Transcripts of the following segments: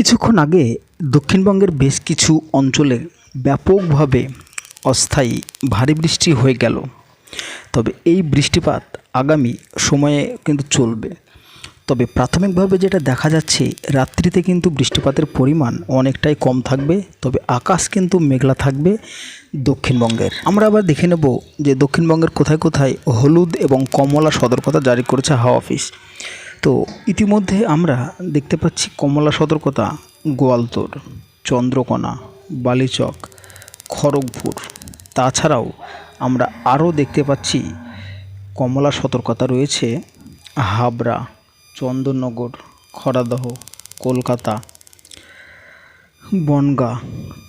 কিছুক্ষণ আগে দক্ষিণবঙ্গের বেশ কিছু অঞ্চলে ব্যাপকভাবে অস্থায়ী ভারী বৃষ্টি হয়ে গেল। তবে এই বৃষ্টিপাত আগামী সময়ে কিন্তু চলবে। তবে প্রাথমিকভাবে যেটা দেখা যাচ্ছে, রাত্রিতে কিন্তু বৃষ্টিপাতের পরিমাণ অনেকটাই কম থাকবে, তবে আকাশ কিন্তু মেঘলা থাকবে দক্ষিণবঙ্গের। আমরা আবার দেখে নেব যে দক্ষিণবঙ্গের কোথায় কোথায় হলুদ এবং কমলা সতর্কতা জারি করেছে হাওয়া অফিস। তো ইতিমধ্যে আমরা দেখতে পাচ্ছি কমলা সতর্কতা গোয়ালতোড় চন্দ্রকোনা, বালিচক, খড়গপুর। তাছাড়াও আমরা আরও দেখতে পাচ্ছি কমলা সতর্কতা রয়েছে হাবড়া, চন্দননগর, খড়াদহ, কলকাতা, বনগাঁ,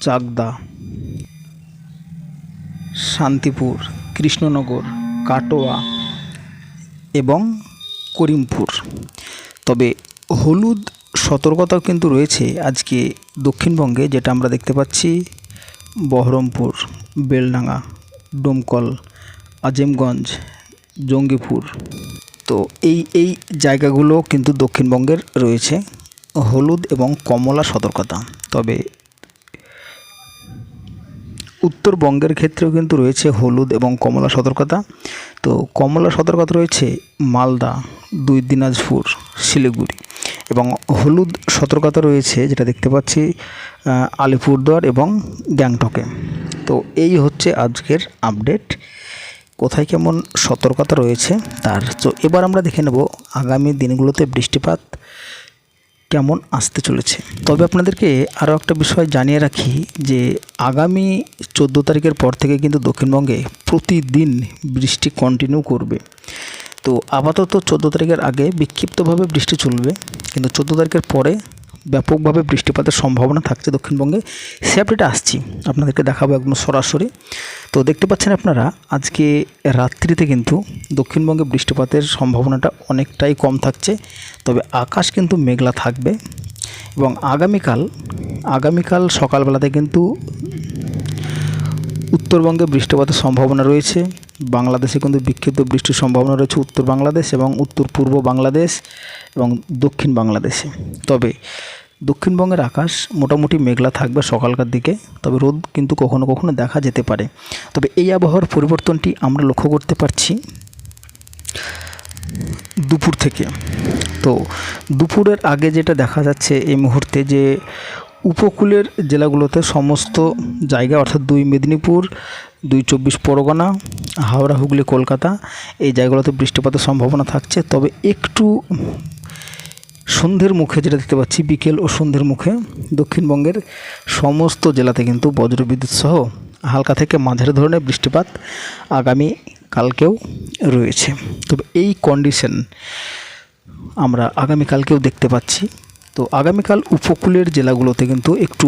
চাকদা, শান্তিপুর, কৃষ্ণনগর, কাটোয়া এবং করিমপুর। তবে হলুদ সতর্কতাও কিন্তু রয়েছে আজকে দক্ষিণবঙ্গে, যেটা আমরা দেখতে পাচ্ছি, বহরমপুর, বেলডাঙ্গা, ডোমকল, আজিমগঞ্জ, জঙ্গিপুর। তো এই এই জায়গাগুলো কিন্তু দক্ষিণবঙ্গের রয়েছে, হলুদ এবং কমলা সতর্কতা। তবে উত্তরবঙ্গের ক্ষেত্রেও কিন্তু রয়েছে হলুদ এবং কমলা সতর্কতা। তো কমলা সতর্কতা রয়েছে মালদা, দুই দিনাজপুর, শিলিগুড়ি এবং হলুদ সতর্কতা রয়েছে যেটা দেখতে পাচ্ছি আলিপুরদুয়ার এবং গ্যাংটকে। তো এই হচ্ছে আজকের আপডেট। কোথায় কেমন সতর্কতা রয়েছে তার? তো এবার আমরা দেখে নেব আগামী দিনগুলোতে বৃষ্টিপাত কেমন আসতে চলেছে? তবে আপনাদেরকে আরও একটা বিষয় জানিয়ে রাখি যে, আগামী চোদ্দ তারিখের পর থেকে কিন্তু দক্ষিণবঙ্গে প্রতিদিন বৃষ্টি কন্টিনিউ করবে। তো আপাতত চোদ্দ তারিখের আগে বিক্ষিপ্তভাবে বৃষ্টি চলবে, কিন্তু চোদ্দ তারিখের পরে ব্যাপকভাবে বৃষ্টিপাতের সম্ভাবনা থাকছে দক্ষিণবঙ্গে। সে আপডেটে আসছি, আপনাদেরকে দেখাবো একদম সরাসরি। তো দেখতে পাচ্ছেন আপনারা, আজকে রাত্রিতে কিন্তু দক্ষিণবঙ্গে বৃষ্টিপাতের সম্ভাবনাটা অনেকটাই কম থাকছে, তবে আকাশ কিন্তু মেঘলা থাকবে। এবং আগামীকাল আগামীকাল সকালবেলাতে কিন্তু উত্তরবঙ্গে বৃষ্টিপাতের সম্ভাবনা রয়েছে। বাংলাদেশে কিন্তু বিক্ষিপ্ত বৃষ্টির সম্ভাবনা রয়েছে উত্তর বাংলাদেশ এবং উত্তর পূর্ব বাংলাদেশ এবং দক্ষিণ বাংলাদেশে। তবে দক্ষিণবঙ্গের আকাশ মোটামুটি মেঘলা থাকবে সকালকার দিকে, তবে রোদ কিন্তু কখনো কখনো দেখা যেতে পারে। তবে এই আবহাওয়ার পরিবর্তনটি আমরা লক্ষ্য করতে পারছি দুপুর থেকে। তো দুপুরের আগে যেটা দেখা যাচ্ছে এই মুহূর্তে যে উপকূলের জেলাগুলোতে সমস্ত জায়গা, অর্থাৎ দুই মেদিনীপুর, দুই চব্বিশ পরগনা, হাওড়া, হুগলি, কলকাতা, এই জায়গাগুলোতে বৃষ্টিপাতের সম্ভাবনা থাকছে। তবে একটু সন্ধ্যের মুখে যেটা দেখতে পাচ্ছি, বিকেল ও সন্ধ্যের মুখে দক্ষিণবঙ্গের সমস্ত জেলাতে কিন্তু বজ্রবিদ্যুৎ সহ হালকা থেকে মাঝারি ধরনের বৃষ্টিপাত আগামী কালকেও রয়েছে। তবে এই কন্ডিশন আমরা আগামীকালকেও দেখতে পাচ্ছি। তো আগামীকাল উপকূলের জেলাগুলোতে কিন্তু একটু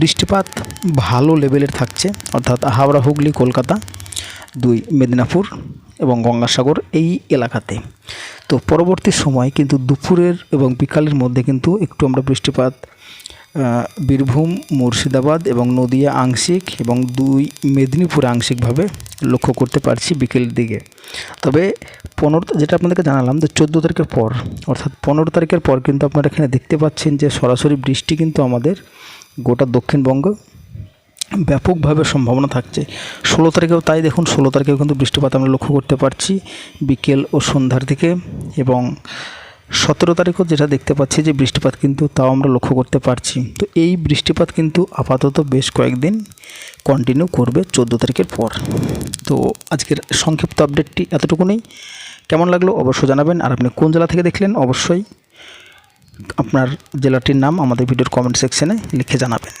বৃষ্টিপাত ভালো লেভেলের থাকছে, অর্থাৎ হাওড়া, হুগলি, কলকাতা, দুই মেদিনীপুর এবং গঙ্গাসাগর এই এলাকাতে। তো পরবর্তী সময় কিন্তু দুপুরের এবং বিকালের মধ্যে কিন্তু একটু আমরা বৃষ্টিপাত বীরভূম, মুর্শিদাবাদ এবং নদিয়া আংশিক এবং দুই মেদিনীপুরে আংশিকভাবে লক্ষ্য করতে পারছি বিকেলের দিকে। তবে পনেরো যেটা আপনাদেরকে জানালাম যে চোদ্দ তারিখের পর, অর্থাৎ পনেরো তারিখের পর কিন্তু আপনারা এখানে দেখতে পাচ্ছেন যে সরাসরি বৃষ্টি কিন্তু আমাদের গোটা দক্ষিণবঙ্গ ব্যাপকভাবে সম্ভাবনা থাকছে। ষোলো তারিখেও তাই দেখুন, ষোলো তারিখেও কিন্তু বৃষ্টিপাত আমরা লক্ষ্য করতে পারছি বিকেল ও সন্ধ্যার দিকে এবং সতেরো তারিখও যেটা দেখতে পাচ্ছি যে বৃষ্টিপাত কিন্তু তাও আমরা লক্ষ্য করতে পারছি। তো এই বৃষ্টিপাত কিন্তু আপাতত বেশ কয়েকদিন কন্টিনিউ করবে চোদ্দ তারিখের পর। তো আজকের সংক্ষিপ্ত আপডেটটি এতটুকুনি। কেমন লাগল অবশ্যই জানাবেন। আর আপনি কোন জেলা থেকে দেখলেন অবশ্যই আপনার জেলাটির নাম আমাদের ভিডিওর কমেন্ট সেকশনে লিখে জানাবেন।